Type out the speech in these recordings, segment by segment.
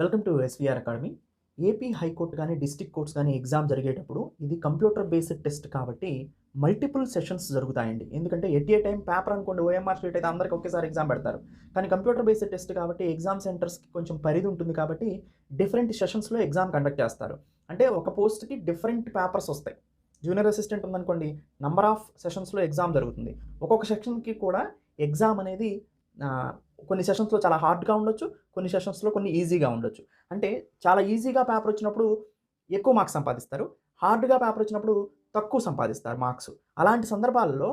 Welcome to SVR academy. AP high court కానీ district courts కానీ exam జరిగేటప్పుడు ఇది కంప్యూటర్ బేస్డ్ టెస్ట్ కాబట్టి మల్టిపుల్ సెషన్స్ జరుగుతాయండి. ఎందుకంటే ఎట్ ఏ టైం పేపర్ అనుకోండి ఓఎంఆర్ షీట్ అయితే అందరికి ఒకేసారి ఎగ్జామ్ పెడతారు. కానీ కంప్యూటర్ బేస్డ్ టెస్ట్ కాబట్టి ఎగ్జామ్ సెంటర్స్కి కొంచెం పరిధి ఉంటుంది కాబట్టి డిఫరెంట్ సెషన్స్లో ఎగ్జామ్ కండక్ట్ చేస్తారు. అంటే ఒక పోస్ట్కి డిఫరెంట్ పేపర్స్ వస్తాయి. జూనియర్ అసిస్టెంట్ ఉందనుకోండి నంబర్ ఆఫ్ సెషన్స్లో ఎగ్జామ్ జరుగుతుంది. ఒక్కొక్క సెక్షన్కి కూడా ఎగ్జామ్ అనేది కొన్ని సెషన్స్లో చాలా హార్డ్గా ఉండొచ్చు కొన్ని సెషన్స్లో కొన్ని ఈజీగా ఉండొచ్చు. అంటే చాలా ఈజీగా పేపర్ వచ్చినప్పుడు ఎక్కువ మార్క్స్ సంపాదిస్తారు హార్డ్గా పేపర్ వచ్చినప్పుడు తక్కువ సంపాదిస్తారు మార్క్స్ అలాంటి సందర్భాల్లో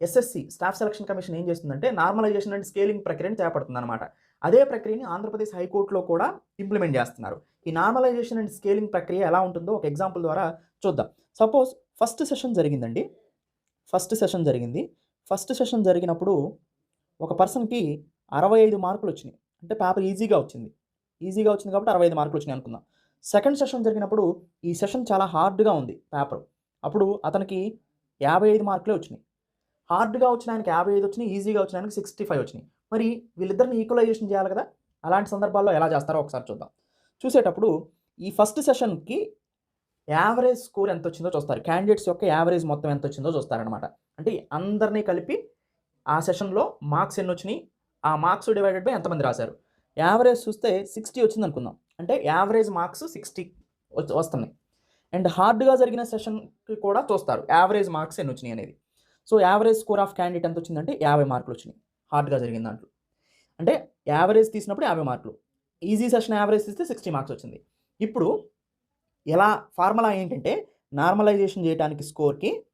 ఎస్ఎస్సి స్టాఫ్ సెలక్షన్ కమిషన్ ఏం చేస్తుందంటే నార్మలైజేషన్ అండ్ స్కేలింగ్ ప్రక్రియని చేపడుతుంది అనమాట అదే ప్రక్రియని ఆంధ్రప్రదేశ్ హైకోర్టులో కూడా ఇంప్లిమెంట్ చేస్తున్నారు. ఈ నార్మలైజేషన్ అండ్ స్కేలింగ్ ప్రక్రియ ఎలా ఉంటుందో ఒక ఎగ్జాంపుల్ ద్వారా చూద్దాం. సపోజ్ ఫస్ట్ సెషన్ జరిగిందండి. ఫస్ట్ సెషన్ జరిగింది. ఫస్ట్ సెషన్ జరిగినప్పుడు ఒక పర్సన్కి అరవై ఐదు మార్కులు వచ్చినాయి. అంటే పేపర్ ఈజీగా వచ్చింది. ఈజీగా వచ్చింది కాబట్టి అరవై ఐదు మార్కులు వచ్చినాయి అనుకుందాం. సెకండ్ సెషన్ జరిగినప్పుడు ఈ సెషన్ చాలా హార్డ్గా ఉంది పేపర్. అప్పుడు అతనికి యాభై ఐదు మార్కులే వచ్చినాయి. హార్డ్గా వచ్చిన ఆయనకి యాభై ఐదు వచ్చినాయి ఈజీగా వచ్చిన ఆయనకి సిక్స్టీ ఫైవ్ వచ్చినాయి. మరి వీళ్ళిద్దరిని ఈక్వలైజేషన్ చేయాలి కదా? అలాంటి సందర్భాల్లో ఎలా చేస్తారో ఒకసారి చూద్దాం. చూసేటప్పుడు ఈ ఫస్ట్ సెషన్కి యావరేజ్ స్కోర్ ఎంత వచ్చిందో చూస్తారు. క్యాండిడేట్స్ యొక్క యావరేజ్ మొత్తం ఎంత వచ్చిందో చూస్తారనమాట అంటే అందరినీ కలిపి ఆ సెషన్లో మార్క్స్ ఎన్ని వచ్చినాయి? ఆ మార్క్స్ డివైడెడ్ బై ఎంతమంది రాశారు? యావరేజ్ చూస్తే సిక్స్టీ వచ్చింది అనుకుందాం అంటే యావరేజ్ మార్క్స్ సిక్స్టీ వస్తున్నాయి. అండ్ హార్డ్గా జరిగిన సెషన్కి కూడా చూస్తారు యావరేజ్ మార్క్స్ ఎన్ని వచ్చినాయి అనేది. So average score of candidate ఎంత వచ్చిందంటే యాభై మార్కులు వచ్చినాయి. హార్డ్గా జరిగిన దాంట్లో. అంటే యావరేజ్ తీసినప్పుడు యాభై మార్కులు. ఈజీ సెషన్ యావరేజ్ తీస్తే సిక్స్టీ మార్క్స్ వచ్చింది. ఇప్పుడు ఎలా ఫార్ములా ఏంటంటే నార్మలైజేషన్ చేయడానికి స్కోర్కి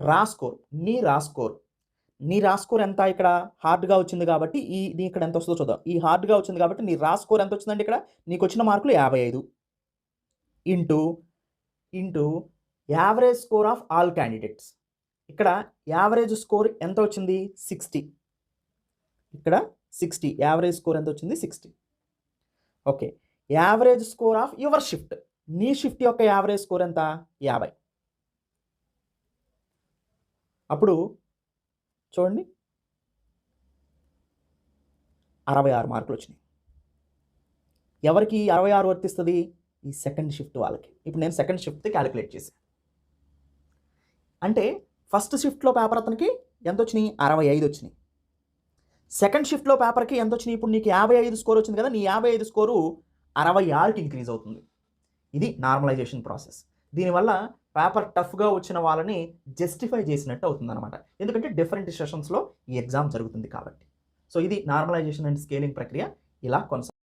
రా స్కోర్ నీ రా స్కోర్ నీ రా స్కోర్ ఎంత ఇక్కడ? హార్డ్గా వచ్చింది కాబట్టి ఈ నీ ఇక్కడ ఎంత వస్తుందో చూద్దాం. ఈ హార్డ్గా వచ్చింది కాబట్టి నీ రా స్కోర్ ఎంత వచ్చిందండి ఇక్కడ? నీకు వచ్చిన మార్కులు యాభై ఐదు. Into into average score of all candidates. ఇక్కడ యావరేజ్ స్కోర్ ఎంత వచ్చింది? సిక్స్టీ. ఇక్కడ సిక్స్టీ. యావరేజ్ స్కోర్ ఎంత వచ్చింది? Sixty. Okay. Average score of your shift. నీ షిఫ్ట్ యొక్క యావరేజ్ స్కోర్ ఎంత? యాభై. అప్పుడు చూడండి. అరవై ఆరు మార్కులు వచ్చినాయి. ఎవరికి అరవై ఆరు వర్తిస్తుంది? ఈ సెకండ్ షిఫ్ట్ వాళ్ళకి. ఇప్పుడు నేను సెకండ్ షిఫ్ట్ క్యాలిక్యులేట్ చేశాను అంటే ఫస్ట్ షిఫ్ట్లో పేపర్ అతనికి ఎంత వచ్చినాయి? అరవై ఐదు వచ్చినాయి. సెకండ్ షిఫ్ట్లో పేపర్కి ఎంత వచ్చినాయి? ఇప్పుడు నీకు యాభై ఐదు స్కోర్ వచ్చింది కదా నీ యాభై ఐదు స్కోరు అరవై ఆరుకి ఇంక్రీజ్ అవుతుంది. ఇది నార్మలైజేషన్ ప్రాసెస్. దీనివల్ల పేపర్ టఫ్గా వచ్చిన వాళ్ళని జస్టిఫై చేసినట్టు అవుతుందన్నమాట. ఎందుకంటే డిఫరెంట్ సెషన్స్లో ఈ ఎగ్జామ్ జరుగుతుంది కాబట్టి. సో ఇది నార్మలైజేషన్ అండ్ స్కేలింగ్ ప్రక్రియ ఇలా కొనసాగుతుంది